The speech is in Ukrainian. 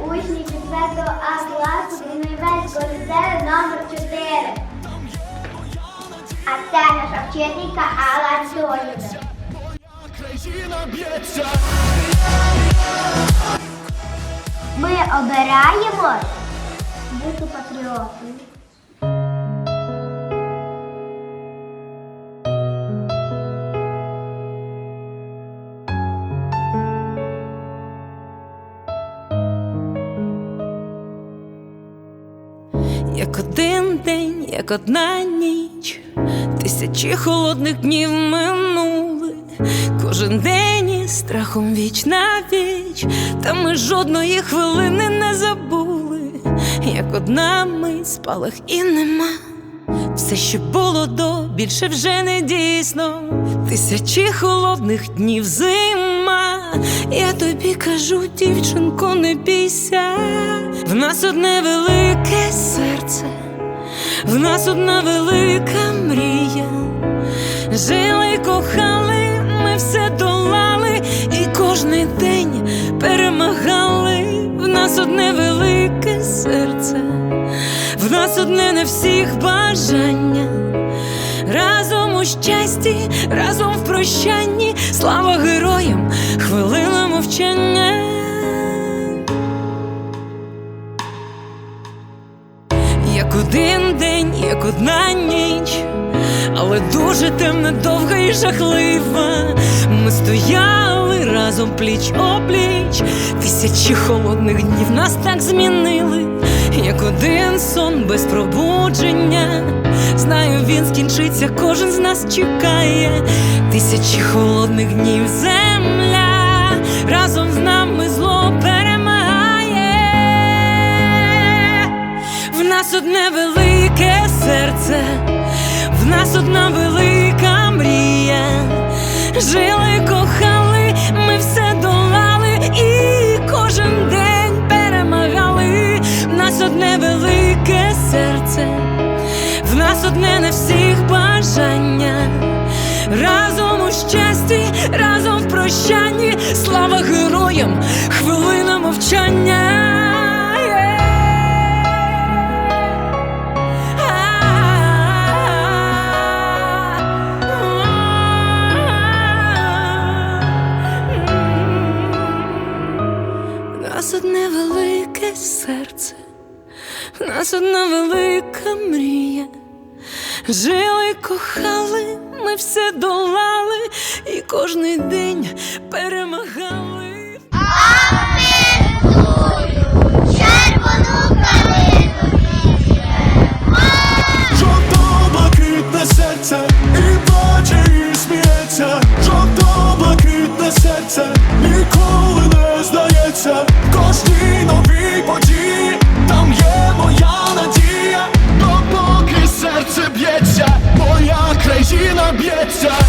учні 4 А класу Гнівецького ліцею номер 4 А це вчителька Алла Антонівна. Ми обираємо бути патріотами. Як один день, як одна ніч, тисячі холодних днів минули, кожен день із страхом віч на віч, та ми жодної хвилини не забули, як одна мить спалах і нема. Все, що було до, більше вже не дійсно. Тисячі холодних днів зима. Я тобі кажу, дівчинко, не бійся. Нас одне велике серце, в нас одна велика мрія. Жили, кохали, ми все долали, і кожний день перемагали. В нас одне велике серце, в нас одне не всіх бажання. Разом у щасті, разом в прощанні, слава героям, хвилина мовчання. Як один день, як одна ніч, але дуже темна, довга і жахлива. Ми стояли разом пліч опліч, тисячі холодних днів нас так змінили, як один сон без пробудження. Знаю, він скінчиться, кожен з нас чекає. Тисячі холодних днів земля разом з нами одне велике серце, в нас одна велика мрія. Жили, кохали, ми все долали і кожен день перемагали. В нас одне велике серце, в нас одне на всіх бажання. Разом у щасті, разом в прощанні, слава героям, хвилина мовчання. серце, в нас одна велика мрія. Жили, кохали, ми все долали і кожний день перемагали. Жовто-блакитне серце і плаче, і сміється, жовто-блакитне серце, ніколи не здається. kobieca